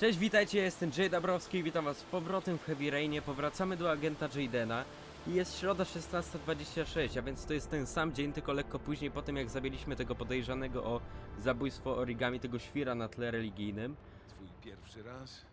Cześć, witajcie, jestem Jay Dabrowski, witam was z powrotem w Heavy Rainie, powracamy do agenta Jadena i jest środa 16.26, a więc to jest ten sam dzień, tylko lekko później po tym jak zabiliśmy tego podejrzanego o zabójstwo origami, tego świra na tle religijnym. Twój pierwszy raz?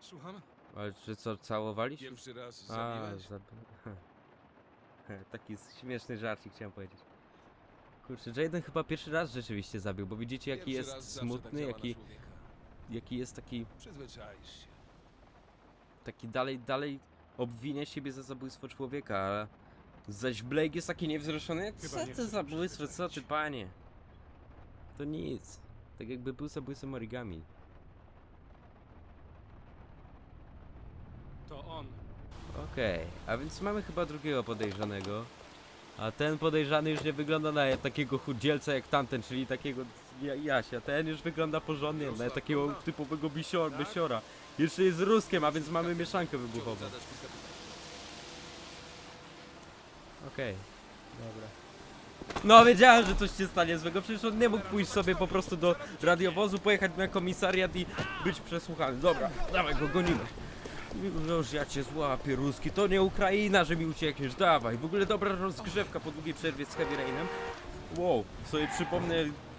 Słucham? Ale czy co, całowaliście? Pierwszy raz zabiłeś? zab... Taki śmieszny żarcik chciałem powiedzieć. Kurczę, Jaden chyba pierwszy raz rzeczywiście zabił, bo widzicie jaki Pierwszy raz jest zawsze smutny, tak działa na jaki, człowieka. jaki jest taki Przyzwyczaisz się. taki dalej, dalej obwinia siebie za zabójstwo człowieka, a zaś Blake jest taki niewzruszony. Chyba Co nie to zabójstwo, co ty panie? To nic. Tak jakby był zabójcą origami. To on. Okej, a więc mamy chyba drugiego podejrzanego. A ten podejrzany już nie wygląda na takiego chudzielca jak tamten, czyli takiego ja- Jasia. Ten już wygląda porządnie, na takiego typowego bisior, bisiora. Jeszcze jest Ruskiem, a więc mamy mieszankę wybuchową. Zadasz kilka pytań. Okej. Dobra. No wiedziałem, że coś się stanie złego, przecież on nie mógł pójść sobie po prostu do radiowozu, pojechać na komisariat i być przesłuchany. Dobra, dawaj go, gonimy. Już ja cię złapię, Ruski, to nie Ukraina, że mi uciekniesz, dawaj. W ogóle dobra rozgrzewka po długiej przerwie z Heavy Rainem. Wow, sobie przypomnę,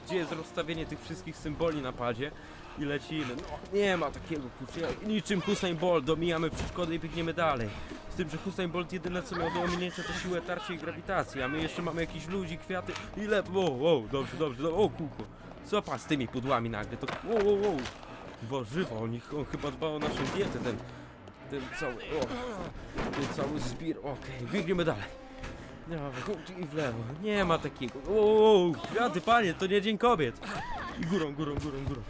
gdzie jest rozstawienie tych wszystkich symboli na padzie i lecimy. No, nie ma takiego kurczę, niczym Hussein Bolt, domijamy przeszkody i biegniemy dalej. Z tym, że Hussein Bolt jedyne co miał do ominięcia to siłę tarczy i grawitacji, a my jeszcze mamy jakichś ludzi, kwiaty i le... Wow, wow, dobrze, dobrze, dobrze. o kółko. Co pan z tymi pudłami nagle, to wow, wow, wow. Warzywa, on, ich- on chyba dba o naszą dietę, ten, ten cały, o, ten cały zbir, okej, biegniemy dalej. I w lewo, nie ma takiego, wow, kwiaty, panie, to nie dzień kobiet. I górą, górą, górą, górą.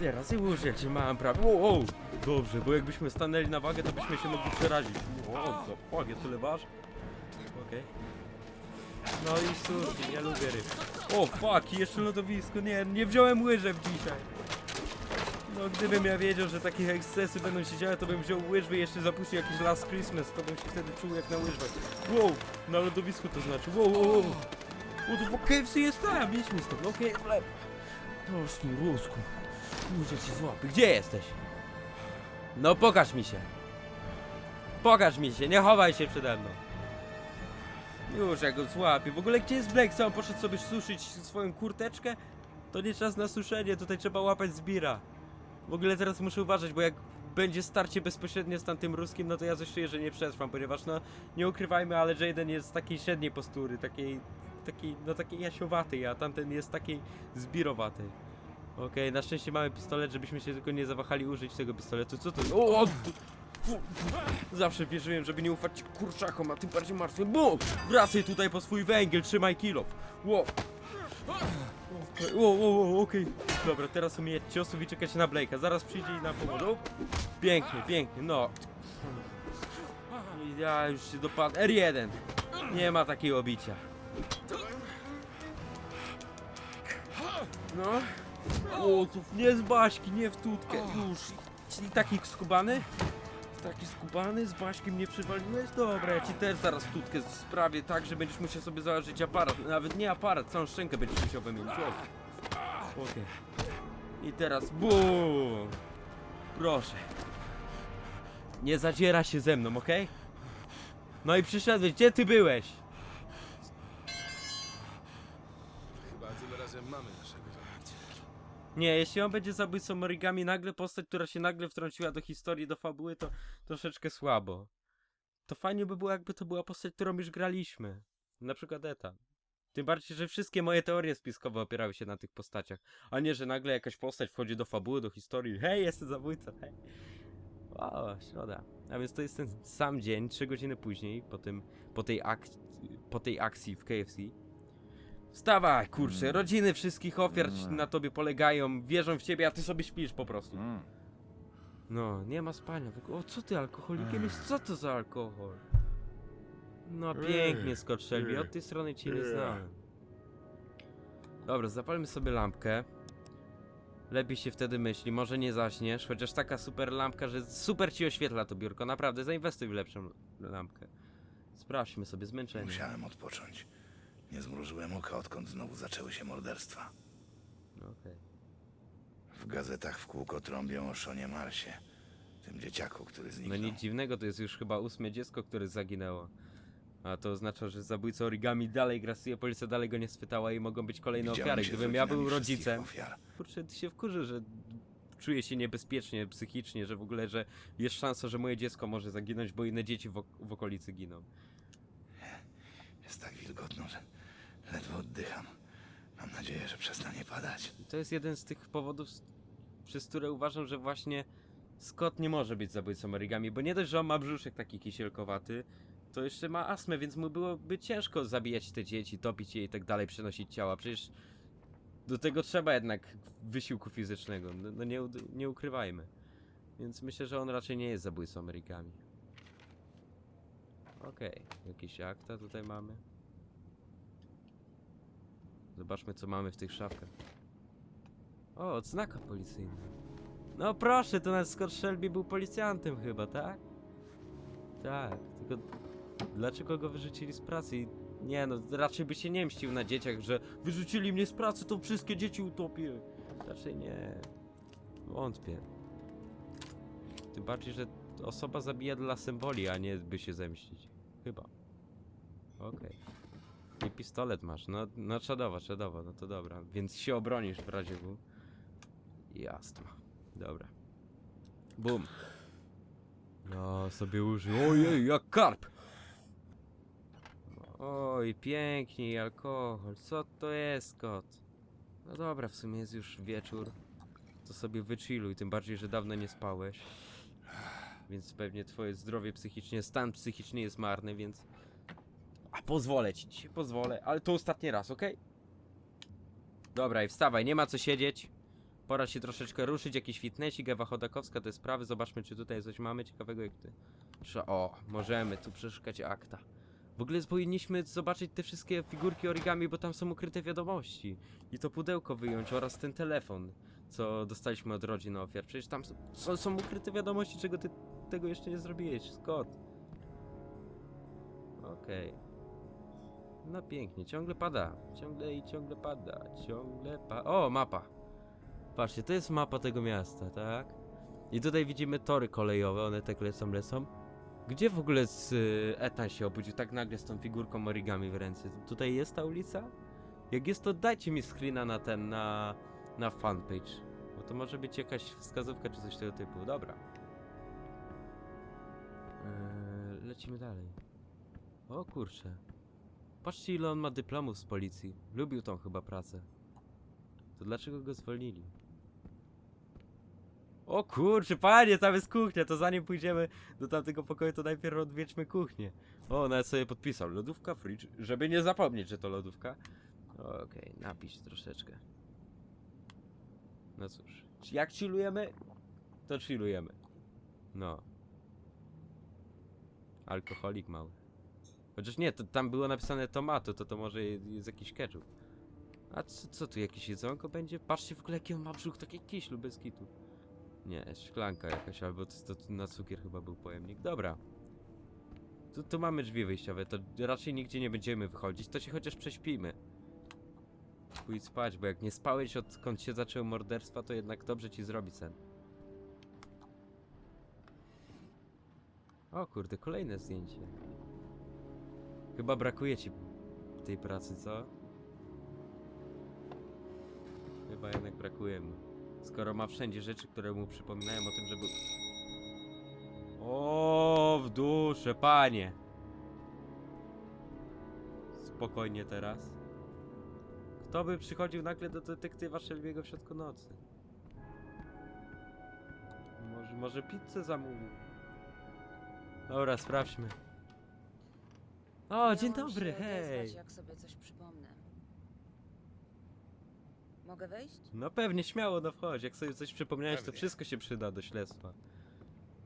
Teraz już ja cię mam prawie. Wow. Dobrze, bo jakbyśmy stanęli na wagę, to byśmy się mogli przerazić. Wow, to wagę tyle waż? Okej. No i sushi, nie lubię ryb. O fuck, jeszcze lodowisko. Nie, nie wziąłem łyżew dzisiaj. No gdybym ja wiedział, że takie ekscesy będą się działy, to bym wziął łyżwy i jeszcze zapuścił jakiś Last Christmas, to bym się wtedy czuł jak na łyżwach. Wow, na lodowisku to znaczy. Wow, wow, wow. O, to KFC jest tam, idźmy stąd, okej, okay, Proszę, Rusku. Muszę ci złapy. Gdzie jesteś? No pokaż mi się. Pokaż mi się, nie chowaj się przede mną. Już ja go złapię. W ogóle gdzie jest Black? On poszedł sobie suszyć swoją kurteczkę? To nie czas na suszenie, tutaj trzeba łapać zbira. W ogóle teraz muszę uważać, bo jak będzie starcie bezpośrednie z tamtym ruskim, no to ja coś że nie przetrwam, ponieważ no nie ukrywajmy, ale Jaden jest z takiej średniej postury, takiej, takiej, no takiej jasiowatej, a tamten jest takiej zbirowatej. Okej, na szczęście mamy pistolet, żebyśmy się tylko nie zawahali użyć tego pistoletu. Co to? O, o, tu- fu- Zawsze wierzyłem, żeby nie ufać kurczakom, a tym bardziej martwym. Bum! Wracaj tutaj po swój węgiel, trzymaj kilof. Wow. Wow, wow, wow, okej. Dobra, teraz umieć ciosów i czekać na Blake'a. Zaraz przyjdzie i na pomoc. Pięknie, pięknie, no. Ja już się dopadnę. R1. Nie ma takiego bicia. No. O, tu nie z Baśki, nie w tutkę. Już. Czyli taki skubany? Taki skubany, z Baśkiem nie przywaliłeś? Dobra, ja ci też zaraz tutkę sprawię tak, że będziesz musiał sobie założyć aparat. Nawet nie aparat, całą szczękę będziesz musiał wymienić. Okej. I teraz BUM! Proszę. Nie zadziera się ze mną, okej? No i przyszedłeś, gdzie ty byłeś? Chyba tym razem mamy naszego zabójcę. Nie, jeśli on będzie zabójcą origami, nagle postać, która się nagle wtrąciła do historii, do fabuły, to troszeczkę słabo. To fajnie by było, jakby to była postać, którą już graliśmy. Na przykład Eta. Tym bardziej, że wszystkie moje teorie spiskowe opierały się na tych postaciach. A nie, że nagle jakaś postać wchodzi do fabuły, do historii. Hej, jestem zabójcą, hej. O, środa. A więc to jest ten sam dzień, trzy godziny później, po, tym, po, tej, ak- po tej akcji w KFC. Wstawaj, kurczę, rodziny wszystkich ofiar ci- na tobie polegają, wierzą w ciebie, a ty sobie śpisz po prostu. Mm. No, nie ma spania. w ogóle- O, co ty alkoholikiem jest? Co to za alkohol? No pięknie, Scott Shelby, od tej strony cię nie znałem. Dobra, zapalmy sobie lampkę. Lepiej się wtedy myśli, może nie zaśniesz, chociaż taka super lampka, że super ci oświetla to biurko, naprawdę, zainwestuj w lepszą lampkę. Sprawdźmy sobie zmęczenie. Musiałem odpocząć. Nie zmrużyłem oka, odkąd znowu zaczęły się morderstwa. Okej. W gazetach w kółko trąbią o Szonie Marsie. Tym dzieciaku, który No zniknął. nic dziwnego, to jest już chyba ósme dziecko, które zaginęło. A to oznacza, że zabójca origami dalej grasuje, policja dalej go nie schwytała i mogą być kolejne Widziałem ofiary. się z Gdybym ja był wszystkich rodzicem, Ofiar. kurczę, ty się wkurzy, że czuję się niebezpiecznie psychicznie, że w ogóle, że jest szansa, że moje dziecko może zaginąć, bo inne dzieci w, ok- w okolicy giną. Jest tak wilgotno, że ledwo oddycham. Mam nadzieję, że przestanie padać. I to jest jeden z tych powodów, przez które uważam, że właśnie Scott nie może być zabójcą origami, bo nie dość, że on ma brzuszek taki kisielkowaty, to jeszcze ma astmę, więc mu byłoby ciężko zabijać te dzieci, topić je i tak dalej, przenosić ciała. Przecież do tego trzeba jednak wysiłku fizycznego, no, no nie, nie ukrywajmy. Więc myślę, że on raczej nie jest zabójcą origami. Okej, jakieś akta tutaj mamy. Zobaczmy co mamy w tych szafkach. O, odznaka policyjna. No proszę, to nasz Scott Shelby był policjantem chyba, tak? Tak, tylko dlaczego go wyrzucili z pracy? Nie no, raczej by się nie mścił na dzieciach, że wyrzucili mnie z pracy, to wszystkie dzieci utopię. Raczej nie. Wątpię. Tym bardziej, że osoba zabija dla symboli, a nie by się zemścić. Chyba. Okej. I pistolet masz, no, no czadowo, czadowo, no to dobra. Więc się obronisz w razie. I astma. Dobra. Bum. No, sobie użyj. Ojej, jak karp! Oj, pięknie, alkohol. Co to jest, kot? No dobra, w sumie jest już wieczór. To sobie wychilluj, tym bardziej, że dawno nie spałeś. Więc pewnie twoje zdrowie psychiczne, stan psychiczny jest marny, więc... Pozwolę ci dzisiaj, pozwolę, ale to ostatni raz, okej? Dobra, i wstawaj, nie ma co siedzieć. Pora się troszeczkę ruszyć, jakiś fitnessik, Ewa Chodakowska, te sprawy, zobaczmy czy tutaj coś mamy ciekawego jak ty. O, możemy tu przeszukać akta. W ogóle powinniśmy zobaczyć te wszystkie figurki origami, bo tam są ukryte wiadomości. I to pudełko wyjąć oraz ten telefon, co dostaliśmy od rodzin ofiar. Przecież tam są, są, są ukryte wiadomości, czego ty tego jeszcze nie zrobiłeś, Scott. Okej. No pięknie, ciągle pada. Ciągle i ciągle pada. Ciągle pa... O, mapa. Patrzcie, to jest mapa tego miasta, tak? I tutaj widzimy tory kolejowe, one tak lecą, lecą. Gdzie w ogóle z y, Ethan się obudził tak nagle z tą figurką origami w ręce? Tutaj jest ta ulica? Jak jest, to dajcie mi screena na ten, na, na fanpage. Bo to może być jakaś wskazówka czy coś tego typu. Dobra. Eee, lecimy dalej. O kurczę. Patrzcie ile on ma dyplomów z policji. Lubił tą chyba pracę. To dlaczego go zwolnili? O kurczę, panie, tam jest kuchnia, to zanim pójdziemy do tamtego pokoju, to najpierw odwiedźmy kuchnię. O, nawet sobie podpisał, lodówka, fridge, żeby nie zapomnieć, że to lodówka. Okej, napisz troszeczkę. No cóż, jak chillujemy, to chillujemy. No. Alkoholik mały. Chociaż nie, to tam było napisane tomato, to to może jest jakiś ketchup. A co, co tu, jakieś jedzonko będzie? Patrzcie w ogóle jaki on ma brzuch, takie kiślu bez kitu. Nie, szklanka jakaś, albo to, to na cukier chyba był pojemnik. Dobra. Tu, tu mamy drzwi wyjściowe, to raczej nigdzie nie będziemy wychodzić, to się chociaż prześpimy. Pójdź spać, bo jak nie spałeś odkąd się zaczęły morderstwa, to jednak dobrze ci zrobi sen. O kurde, kolejne zdjęcie. Chyba brakuje ci tej pracy, co? Chyba jednak brakuje mu. Skoro ma wszędzie rzeczy, które mu przypominają o tym, żeby... O, w duszę, panie! Spokojnie teraz. Kto by przychodził nagle do detektywa Shelby'ego w środku nocy? Może, może pizzę zamówił? Dobra, sprawdźmy. O, dzień Miałam dobry, się odezwać, hej! jak sobie coś przypomnę. Mogę wejść? No pewnie, śmiało, no wchodź. Jak sobie coś przypomniałeś, to Pewnie. wszystko się przyda do śledztwa.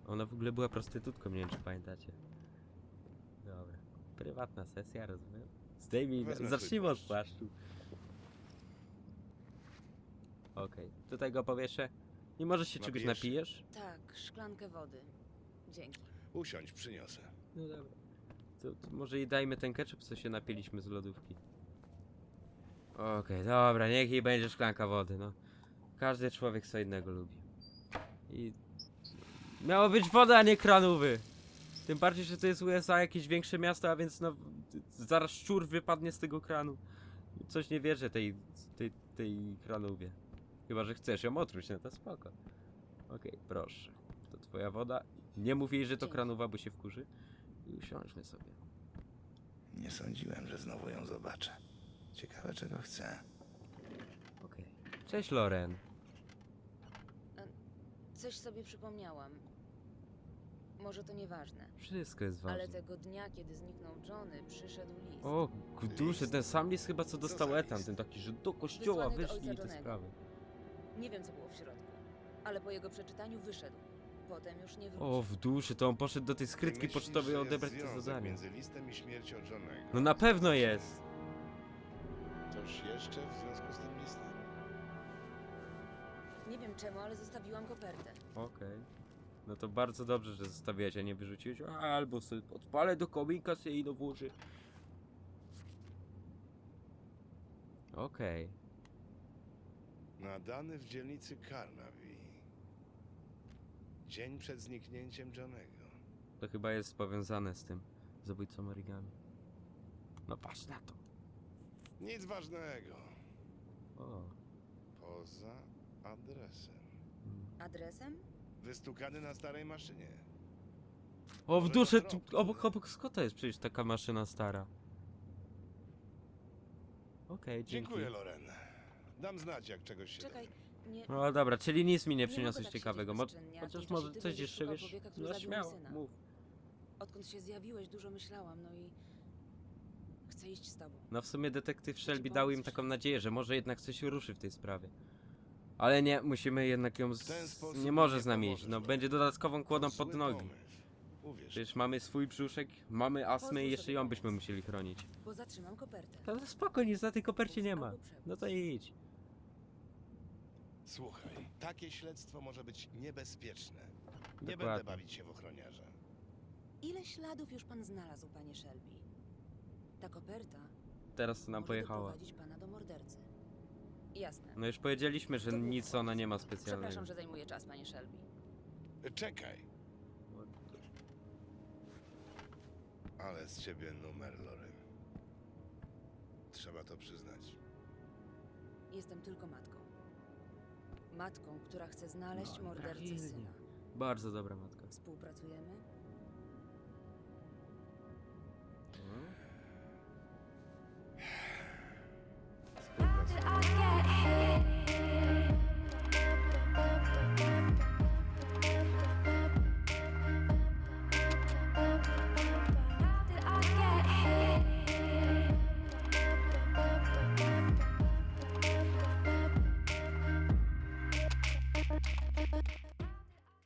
Ona w ogóle była prostytutką, nie wiem czy pamiętacie. Dobra. Prywatna sesja, rozumiem. Zdejmij, Wezmę zacznijmy od płaszczu. Okej, tutaj go powieszę. I może się czegoś Napijesz się? napijesz? Tak, szklankę wody. Dzięki. Usiądź, przyniosę. No dobra. To, to może jej dajmy ten ketchup, co się napiliśmy z lodówki. Okej, dobra, niech jej będzie szklanka wody, no. Każdy człowiek co innego lubi. I... Miało być woda, a nie kranówy. Tym bardziej, że to jest USA, jakieś większe miasto, a więc no... Zaraz szczur wypadnie z tego kranu. Coś nie wierzę tej, tej, tej kranówie. Chyba, że chcesz ją otruć, no to spoko. Okej, proszę. To twoja woda. Nie mów jej, że to Dzięki. kranowa, bo się wkurzy. I usiądźmy sobie. Nie sądziłem, że znowu ją zobaczę. Ciekawe, czego chce. Okej. Cześć, Loren. Coś sobie przypomniałam. Może to nieważne, Wszystko jest ważne. ale tego dnia, kiedy zniknął Johnny, przyszedł list. O, duszy, ten sam list chyba co Co dostał za Etan, list? ten taki, że do kościoła Wysłany do wyszli i ojca te Johnego. sprawy. Nie wiem, co było w środku, ale po jego przeczytaniu wyszedł. Potem już nie wrócił. O, w duszy, to on poszedł do tej skrytki Myślisz, pocztowej że jest odebrać to związek zadanie. między listem i śmiercią Johnego. No na pewno jest. Coś jeszcze w związku z tym listem? Nie wiem czemu, ale zostawiłam kopertę. Okej. No to bardzo dobrze, że zostawiłeś, a nie wyrzuciłeś. A, albo sobie odpalę do kominka, sobie i włoży. Okej. Nadany w dzielnicy Carnaby. Dzień przed zniknięciem Johnego. To chyba jest powiązane z tym zabójcą origami. No patrz na to. Nic ważnego. O. Poza adresem. mm. Adresem? Wystukany na starej maszynie. O, w tu, drobne. obok, obok Scotta jest przecież taka maszyna stara. Okej, dzięki. Dziękuję, Loren. Dam znać, jak czegoś się Czekaj, dowiem. Nie... No dobra, czyli nic mi nie mogę przyniosłeś tak ciekawego. siedzieć Mo bezczynnie, a w chociaż tym może czasie ty coś jeszcze szukał wiesz? człowieka, który No zabił śmiało, syna. mów. Odkąd się zjawiłeś, dużo myślałam, no i... Chcę iść z tobą. No w sumie detektyw Shelby dał im taką nadzieję, że może jednak coś się ruszy w tej sprawie. Ale nie, musimy jednak ją. W ten Z... sposób Nie może nie z nami iść. No będzie dodatkową kłodą Zły pod nogi. pomysł. Uwierz. Przecież mamy swój brzuszek, mamy astmę i jeszcze ją byśmy musieli chronić. Bo zatrzymam kopertę. No spoko, nic na tej kopercie nie ma. No to idź. Słuchaj, takie śledztwo może być niebezpieczne. Nie Dokładnie. będę bawić się w ochroniarza. Ile śladów już pan znalazł, panie Shelby? Ta koperta Teraz nam może pojechała. doprowadzić pana do mordercy. Jasne. No już powiedzieliśmy, że nic ona nie ma Przepraszam, specjalnego. że zajmuje czas, panie Shelby. Czekaj, ale z ciebie numer, Loren. Trzeba to przyznać. Jestem tylko matką. Matką, która chce znaleźć No mordercę syna. Bardzo dobra matka. Współpracujemy?